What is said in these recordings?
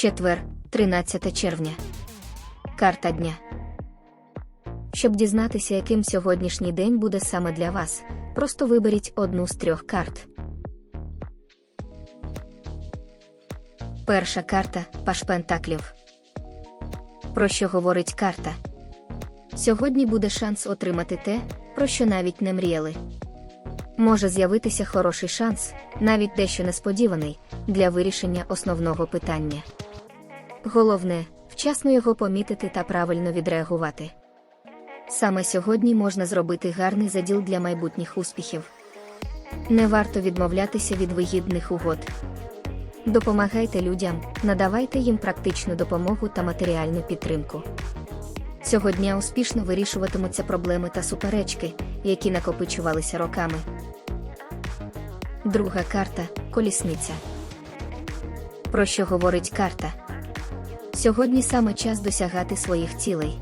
Четвер, 13 червня. Карта дня. Щоб дізнатися, яким сьогоднішній день буде саме для вас, просто виберіть одну з трьох карт. Перша карта Паш Пентаклів. Про що говорить карта? Сьогодні буде шанс отримати те, про що навіть не мріяли. Може з'явитися хороший шанс, навіть дещо несподіваний, для вирішення основного питання. Головне вчасно його помітити та правильно відреагувати. Саме сьогодні можна зробити гарний заділ для майбутніх успіхів. Не варто відмовлятися від вигідних угод. Допомагайте людям, надавайте їм практичну допомогу та матеріальну підтримку. Цього дня успішно вирішуватимуться проблеми та суперечки, які накопичувалися роками. Друга карта колісниця. Про що говорить карта? Сьогодні саме час досягати своїх цілей.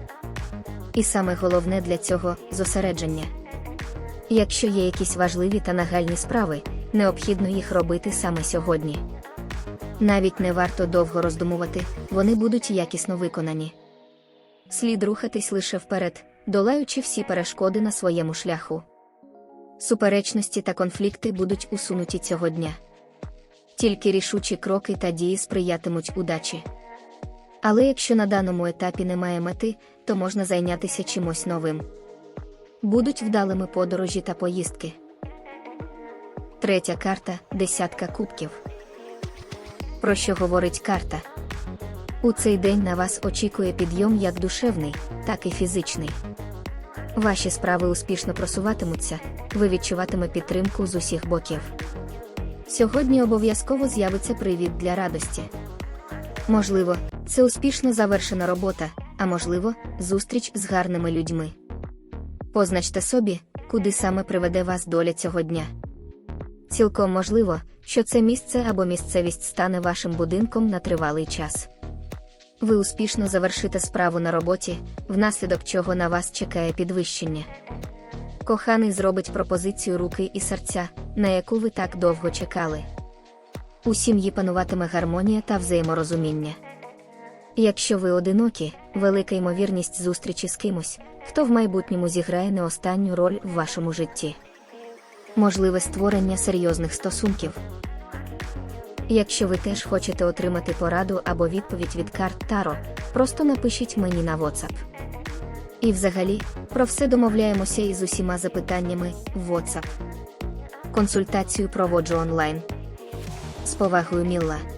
І саме головне для цього зосередження. Якщо є якісь важливі та нагальні справи, необхідно їх робити саме сьогодні. Навіть не варто довго роздумувати, вони будуть якісно виконані. Слід рухатись лише вперед, долаючи всі перешкоди на своєму шляху. Суперечності та конфлікти будуть усунуті цього дня. Тільки рішучі кроки та дії сприятимуть удачі. Але якщо на даному етапі немає мети, то можна зайнятися чимось новим. Будуть вдалими подорожі та поїздки. Третя карта десятка кубків. Про що говорить карта? У цей день на вас очікує підйом як душевний, так і фізичний. Ваші справи успішно просуватимуться, ви відчуватиме підтримку з усіх боків. Сьогодні обов'язково з'явиться привід для радості. Можливо, це успішно завершена робота, а можливо, зустріч з гарними людьми. Позначте собі, куди саме приведе вас доля цього дня. Цілком можливо, що це місце або місцевість стане вашим будинком на тривалий час. Ви успішно завершите справу на роботі, внаслідок чого на вас чекає підвищення. Коханий зробить пропозицію руки і серця, на яку ви так довго чекали. У сім'ї пануватиме гармонія та взаєморозуміння. Якщо ви одинокі, велика ймовірність зустрічі з кимось, хто в майбутньому зіграє не останню роль в вашому житті. Можливе створення серйозних стосунків. Якщо ви теж хочете отримати пораду або відповідь від карт Таро, просто напишіть мені на WhatsApp. І взагалі, про все домовляємося із усіма запитаннями в WhatsApp. Консультацію проводжу онлайн. З повагою Мілла.